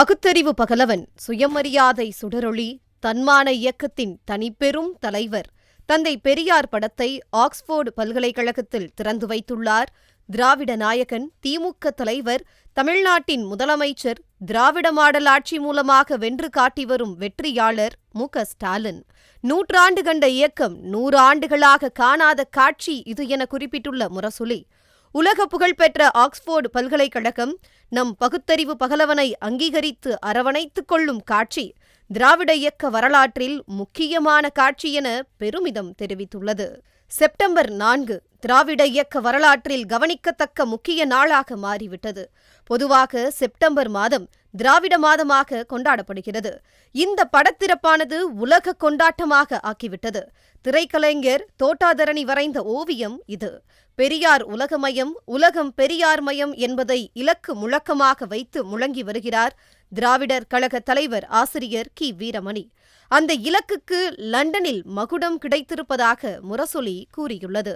பகுத்தறிவு பகலவன் சுயமரியாதை சுடரொளி தன்மான இயக்கத்தின் தனிப்பெரும் தலைவர். தந்தை பெரியார் படத்தை ஆக்ஸ்போர்டு பல்கலைக்கழகத்தில் திறந்து வைத்துள்ளார். திராவிட நாயகன் திமுக தலைவர் தமிழ்நாட்டின் முதலமைச்சர் திராவிட மாடல் ஆட்சி மூலமாக வென்று காட்டி வரும் வெற்றியாளர் மு. ஸ்டாலின். நூற்றாண்டு கண்ட இயக்கம் நூறு ஆண்டுகளாக காணாத காட்சி இது என குறிப்பிட்டுள்ள முரசொலி. உலக புகழ்பெற்ற ஆக்ஸ்போர்டு பல்கலைக்கழகம் நம் பகுத்தறிவு பகலவனை அங்கீகரித்து அரவணைத்துக் கொள்ளும் காட்சி திராவிட இயக்க வரலாற்றில் முக்கியமான காட்சி என பெருமிதம் தெரிவித்துள்ளது. செப்டம்பர் நான்கு திராவிட இயக்க வரலாற்றில் கவனிக்கத்தக்க முக்கிய நாளாக மாறிவிட்டது. பொதுவாக செப்டம்பர் மாதம் திராவிட மாதமாக கொண்டாடப்படுகிறது. இந்த படத்திறப்பானது உலக கொண்டாட்டமாக ஆக்கிவிட்டது. திரைக்கலைஞர் தோட்டாதரணி வரைந்த ஓவியம் இது. பெரியார் உலகமயம் உலகம் பெரியார் மயம் என்பதை இலக்கு முழக்கமாக வைத்து முழங்கி வருகிறார் திராவிடர் கழக தலைவர் ஆசிரியர் கி. வீரமணி. அந்த இலக்குக்கு லண்டனில் மகுடம் கிடைத்திருப்பதாக முரசொலி கூறியுள்ளது.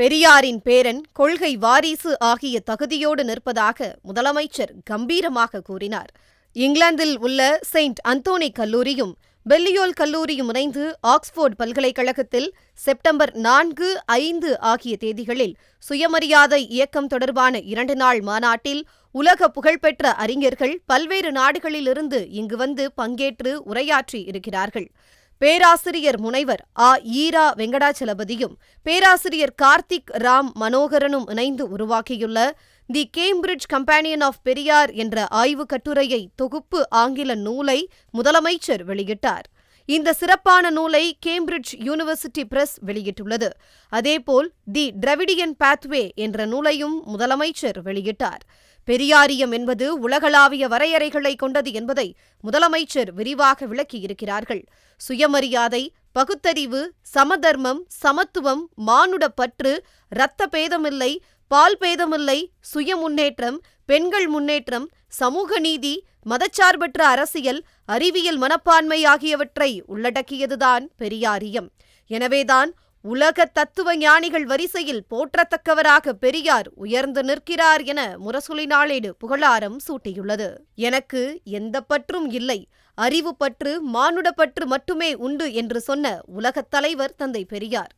பெரியாரின் பேரன் கொள்கை வாரிசு ஆகிய தகுதியோடு நிற்பதாக முதலமைச்சர் கம்பீரமாக கூறினார். இங்கிலாந்தில் உள்ள செயின்ட் அந்தோனி கல்லூரியும் பெல்லியோல் கல்லூரியும் இணைந்து ஆக்ஸ்போர்ட் பல்கலைக்கழகத்தில் செப்டம்பர் நான்கு ஐந்து ஆகிய தேதிகளில் சுயமரியாதை இயக்கம் தொடர்பான இரண்டு நாள் மாநாட்டில் உலக புகழ்பெற்ற அறிஞர்கள் பல்வேறு நாடுகளிலிருந்து இங்கு வந்து பங்கேற்று உரையாற்றி இருக்கிறார்கள். பேராசிரியர் முனைவர் ஆ. ஈரா வெங்கடாச்சலபதியும் பேராசிரியர் கார்த்திக் ராம் மனோகரனும் இணைந்து உருவாக்கியுள்ள the Cambridge companion of Periyar என்ற ஆய்வுக் கட்டுரையை தொகுப்பு ஆங்கில நூலை முதலமைச்சர் வெளியிட்டார். இந்த சிறப்பான நூலை கேம்பிரிட்ஜ் யூனிவர்சிட்டி பிரஸ் வெளியிட்டுள்ளது. அதேபோல் தி டிரவிடியன் பாத்வே என்ற நூலையும் முதலமைச்சர் வெளியிட்டார். பெரியாரியம் என்பது உலகளாவிய வரையறைகளை கொண்டது என்பதை முதலமைச்சர் விரிவாக விளக்கியிருக்கிறார்கள். சுயமரியாதை பகுத்தறிவு சமதர்மம் சமத்துவம் மானுட பற்று இரத்த பேதமில்லை பால் பேதமில்லை சுய முன்னேற்றம் பெண்கள் முன்னேற்றம் சமூக நீதி மதச்சார்பற்ற அரசியல் அறிவியல் மனப்பான்மை ஆகியவற்றை உள்ளடக்கியதுதான் பெரியாரியம். எனவேதான் உலக தத்துவ ஞானிகள் வரிசையில் போற்றத்தக்கவராக பெரியார் உயர்ந்து நிற்கிறார் என முரசொலி நாளேடு புகழாரம் சூட்டியுள்ளது. எனக்கு எந்த பற்றும் இல்லை அறிவு பற்று மானுட பற்று மட்டுமே உண்டு என்று சொன்ன உலகத் தலைவர் தந்தை Periyar.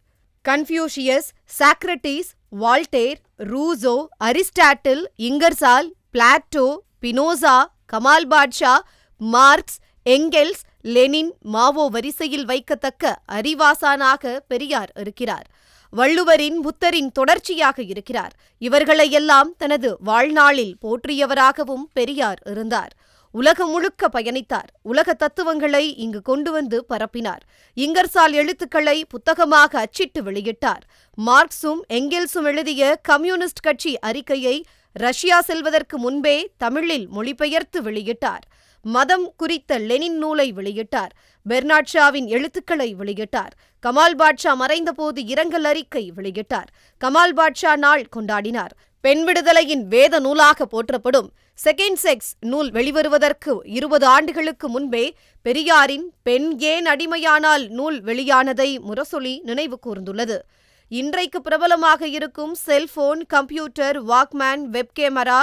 Confucius Socrates Voltaire Rousseau Aristotle Ingersoll Plato Spinoza Kemal Pasha Marx Engels Lenin Mao வரிசையில் வைக்கத்தக்க அறிவாசானாக பெரியார் இருக்கிறார். வள்ளுவரின் புத்தரின் தொடர்ச்சியாக இருக்கிறார். இவர்களையெல்லாம் தனது வாழ்நாளில் போற்றியவராகவும் பெரியார் இருந்தார். உலகம் முழுக்க பயணித்தார். உலக தத்துவங்களை இங்கு கொண்டு வந்து பரப்பினார். இங்கர்சால் எழுத்துக்களை புத்தகமாக அச்சிட்டு வெளியிட்டார். மார்க்சும் எங்கெல்ஸும் எழுதிய கம்யூனிஸ்ட் கட்சி அறிக்கையை ரஷ்யா செல்வதற்கு முன்பே தமிழில் மொழிபெயர்த்து வெளியிட்டார். மதம் குறித்த லெனின் நூலை வெளியிட்டார். பெர்னாட் ஷாவின் எழுத்துக்களை வெளியிட்டார். கமால் பாட்ஷா மறைந்தபோது இரங்கல் அறிக்கை வெளியிட்டார். கமால் பாட்ஷா நாள் கொண்டாடினார். பெண் விடுதலையின் வேத நூலாக போற்றப்படும் செகண்ட் செக்ஸ் நூல் வெளிவருவதற்கு இருபது ஆண்டுகளுக்கு முன்பே பெரியாரின் பெண் ஏன் அடிமையானால் நூல் வெளியானதை முரசொலி நினைவு கூர்ந்துள்ளது. இன்றைக்கு பிரபலமாக இருக்கும் cellphone computer walkman web camera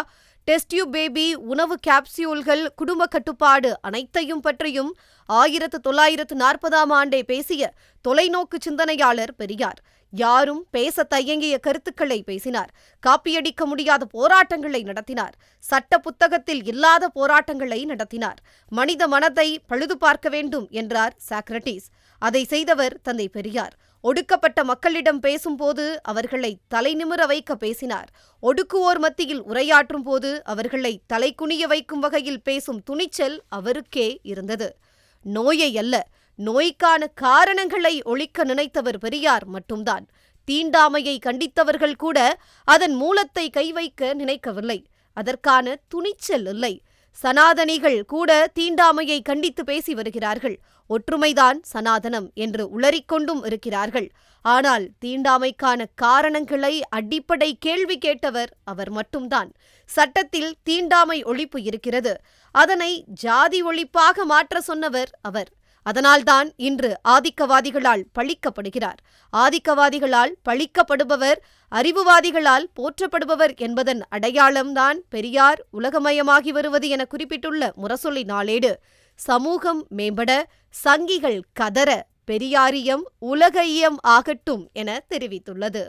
test tube baby உணவு கேப்சியூல்கள் குடும்ப கட்டுப்பாடு அனைத்தையும் பற்றியும் ஆயிரத்து தொள்ளாயிரத்து நாற்பதாம் ஆண்டே பேசிய தொலைநோக்கு சிந்தனையாளர் பெரியார். யாரும் பேச தயங்கிய கருத்துக்களை பேசினார். காப்பியடிக்க முடியாத போராட்டங்களை நடத்தினார். சட்ட புத்தகத்தில் இல்லாத போராட்டங்களை நடத்தினார். மனித மனதை பழுது பார்க்க வேண்டும் என்றார் சாக்ரட்டிஸ் அதை செய்தவர் தந்தை பெரியார். ஒடுக்கப்பட்ட மக்களிடம் பேசும்போது அவர்களை தலைநிமிர வைக்க பேசினார். ஒடுக்குவோர் மத்தியில் உரையாற்றும் போது அவர்களை தலைக்குனிய வைக்கும் வகையில் பேசும் துணிச்சல் அவருக்கே இருந்தது. நோயை அல்ல நோய்க்கான காரணங்களை ஒழிக்க நினைத்தவர் பெரியார் மட்டும்தான். தீண்டாமையை கண்டித்தவர்கள் கூட அதன் மூலத்தை கை வைக்க நினைக்கவில்லை. அதற்கான துணிச்சல் இல்லை. சனாதனிகள் கூட தீண்டாமையை கண்டித்து பேசி வருகிறார்கள். ஒற்றுமைதான் சனாதனம் என்று உளறிக்கொண்டும் இருக்கிறார்கள். ஆனால் தீண்டாமைக்கான காரணங்களை அடிப்படை கேள்வி கேட்டவர் அவர் மட்டும்தான். சட்டத்தில் தீண்டாமை ஒழிப்பு இருக்கிறது. அதனை ஜாதி ஒழிப்பாக மாற்ற சொன்னவர் அவர். அதனால்தான் இன்று ஆதிக்கவாதிகளால் பழிக்கப்படுகிறார். ஆதிக்கவாதிகளால் பழிக்கப்படுபவர் அறிவுவாதிகளால் போற்றப்படுபவர் என்பதன் அடையாளம்தான் பெரியார் உலகமயமாகி வருவது என குறிப்பிட்டுள்ள முரசொலி நாளேடு. சமூகம் மேம்பட சங்கிகள் கதற பெரியாரியம் உலகையம் ஆகட்டும் என தெரிவித்துள்ளது.